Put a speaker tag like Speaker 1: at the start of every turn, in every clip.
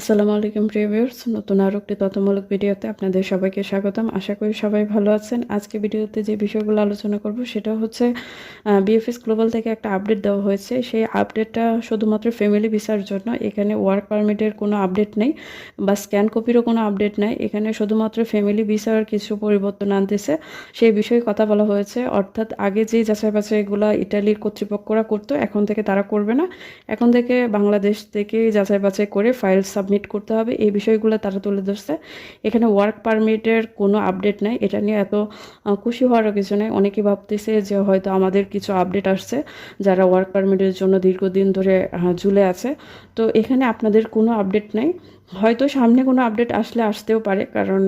Speaker 1: আসসালামু আলাইকুম প্রিভিউয়ার্স নতুন আরও একটি তথ্যমূলক ভিডিওতে আপনাদের সবাইকে স্বাগতম। আশা করি সবাই ভালো আছেন। আজকে ভিডিওতে যে বিষয়গুলো আলোচনা করব, সেটা হচ্ছে বিএফএস গ্লোবাল থেকে একটা আপডেট দেওয়া হয়েছে। সেই আপডেটটা শুধুমাত্র ফ্যামিলি ভিসার জন্য। এখানে ওয়ার্ক পারমিটের কোনো আপডেট নেই বা স্ক্যান কপিরও কোনো আপডেট নেই। এখানে শুধুমাত্র ফ্যামিলি ভিসার কিছু পরিবর্তন আনতেছে। সেই বিষয়ে কথা বলা হয়েছে। অর্থাৎ আগে যে যাচাই বাছাইগুলো ইটালির কর্তৃপক্ষরা করতো, এখন থেকে তারা করবে না। এখন থেকে বাংলাদেশ থেকে যাচাই বাছাই করে ফাইল সাবমিট করতে হবে। এই বিষয়গুলো তারা তুলে ধরছে। এখানে ওয়ার্ক পারমিটের কোনো আপডেট নাই। এটা নিয়ে এত খুশি হওয়ারও কিছু নেই। অনেকে ভাবতেছে যে হয়তো আমাদের কিছু আপডেট আসছে যারা ওয়ার্ক পারমিটের জন্য দীর্ঘদিন ধরে ঝুলে আছে। তো এখানে আপনাদের কোনো আপডেট নেই। হয়তো সামনে কোনো আপডেট আসলে আসতেও পারে। কারণ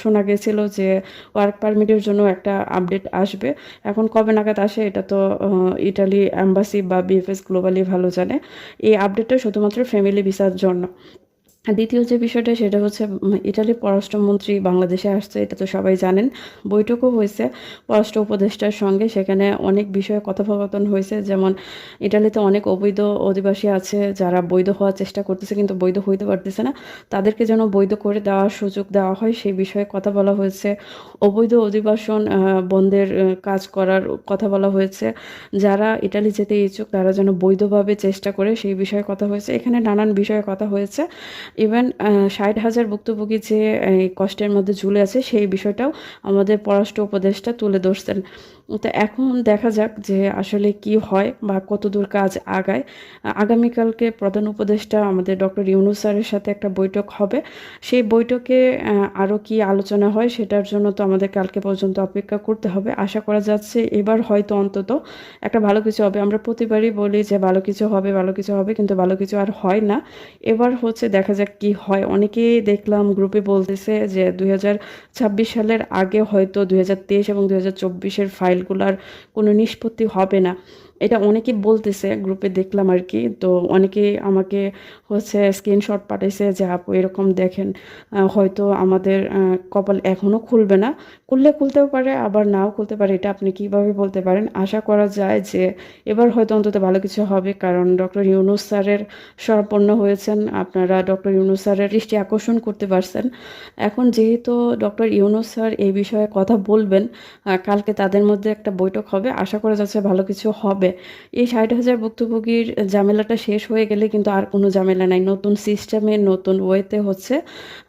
Speaker 1: শোনা গেছিল যে ওয়ার্ক পারমিটের জন্য একটা আপডেট আসবে। এখন কবে নাগাদ আসে এটা তো ইটালি অ্যাম্বাসি বা বিএফএস গ্লোবালি ভালো জানে। এই আপডেটটা শুধুমাত্র ফ্যামিলি ভিসার জন্য। দ্বিতীয় যে বিষয়টা, সেটা হচ্ছে ইটালির পররাষ্ট্রমন্ত্রী বাংলাদেশে আসছে, এটা তো সবাই জানেন। বৈঠকও হয়েছে পররাষ্ট্র উপদেষ্টার সঙ্গে, সেখানে অনেক বিষয়ে কথোপকথন হয়েছে। যেমন ইটালিতে অনেক অবৈধ অধিবাসী আছে, যারা বৈধ হওয়ার চেষ্টা করতেছে, কিন্তু বৈধ হইতে পারতেছে না। তাদেরকে যেন বৈধ করে দেওয়ার সুযোগ দেওয়া হয়, সেই বিষয়ে কথা বলা হয়েছে। অবৈধ অধিবাসন বন্ধের কাজ করার কথা বলা হয়েছে। যারা ইটালি যেতে ইচ্ছুক, তারা যেন বৈধভাবে চেষ্টা করে, সেই বিষয়ে কথা হয়েছে। এখানে নানান বিষয়ে কথা হয়েছে। ইভেন ষাট হাজার ভুক্তভোগী যে কষ্টের মধ্যে ঝুলে আছে, সেই বিষয়টাও আমাদের পররাষ্ট্র উপদেষ্টা তুলে ধরছেন। তো এখন দেখা যাক যে আসলে কি হয় বা কতদূর কাজ আগায়। আগামীকালকে প্রধান উপদেষ্টা আমাদের ডক্টর ইউনুস স্যারের সাথে একটা বৈঠক হবে। সেই বৈঠকে আরও কি আলোচনা হয় সেটার জন্য তো আমাদের কালকে পর্যন্ত অপেক্ষা করতে হবে। আশা করা যাচ্ছে এবার হয়তো অন্তত একটা ভালো কিছু হবে। আমরা প্রতিবারই বলি যে ভালো কিছু হবে, ভালো কিছু হবে, কিন্তু ভালো কিছু আর হয় না। এবার হচ্ছে দেখা যাক কি হয়? অনেকেই দেখলাম গ্রুপে বলতেছে যে দুই হাজার ছাব্বিশ সালের আগে হয়তো দুই হাজার তেইশ এবং দুই হাজার চব্বিশের ফাইলগুলোর কোনো নিষ্পত্তি হবে না। এটা অনেকেই বলতেছে গ্রুপে দেখলাম আর কি তো অনেকেই আমাকে হচ্ছে স্ক্রিনশট পাঠাইছে যে, আপু, এরকম দেখেন হয়তো আমাদের কপাল এখনও খুলবে না। খুললে খুলতেও পারে, আবার নাও খুলতে পারে। এটা আপনি কীভাবে বলতে পারেন? আশা করা যায় যে, এবার হয়তো অন্তত ভালো কিছু হবে, কারণ ডক্টর ইউনুস স্যারের স্বরাপন্ন হয়েছেন। আপনারা ডক্টর ইউনুস স্যারের দৃষ্টি আকর্ষণ করতে পারছেন। এখন যেহেতু ডক্টর ইউনুস স্যার এই বিষয়ে কথা বলবেন কালকে তাদের মধ্যে একটা বৈঠক হবে। আশা করা যাচ্ছে ভালো কিছু হবে। এই ষাট হাজার ভুক্তভোগীর ঝামেলাটা শেষ হয়ে গেলে কিন্তু আর কোনো ঝামেলা নাই। নতুন সিস্টেমে, নতুন ওয়েতে হচ্ছে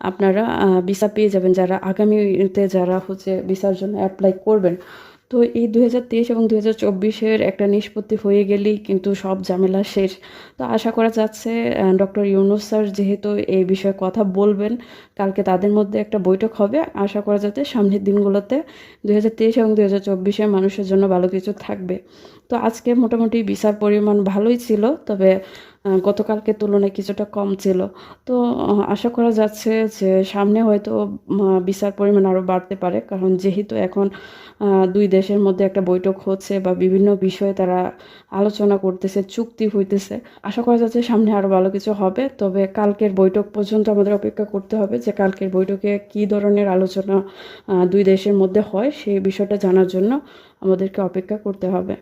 Speaker 1: আপনারা ভিসা পেয়ে যাবেন। যারা আগামীতে যারা হচ্ছে ভিসার জন্য অ্যাপ্লাই করবেন তো এই তেইশ এবং দু হাজার একটা নিষ্পত্তি হয়ে গেলেই কিন্তু সব ঝামেলা শেষ। তো আশা করা যাচ্ছে ডক্টর ইউনুস স্যার যেহেতু এই বিষয়ে কথা বলবেন, কালকে তাদের মধ্যে একটা বৈঠক হবে। আশা করা যাতে সামনের দিনগুলোতে তেইশ এবং দু হাজার মানুষের জন্য ভালো কিছু থাকবে। তো আজকে মোটামুটি ভিসার পরিমাণ ভালোই ছিল, তবে গতকালকে তুলনায় কিছুটা কম ছিল। তো আশা করা যাচ্ছে যে সামনে হয়তো বিচার পরিমাণ আরও বাড়তে পারে। কারণ যেহেতু এখন দুই দেশের মধ্যে একটা বৈঠক হচ্ছে বা বিভিন্ন বিষয়ে তারা আলোচনা করতেছে, চুক্তি হইতেছে, আশা করা যাচ্ছে সামনে আরও ভালো কিছু হবে। তবে কালকের বৈঠক পর্যন্ত আমাদের অপেক্ষা করতে হবে যে কালকের বৈঠকে কী ধরনের আলোচনা দুই দেশের মধ্যে হয় সেই বিষয়টা জানার জন্য আমাদেরকে অপেক্ষা করতে হবে।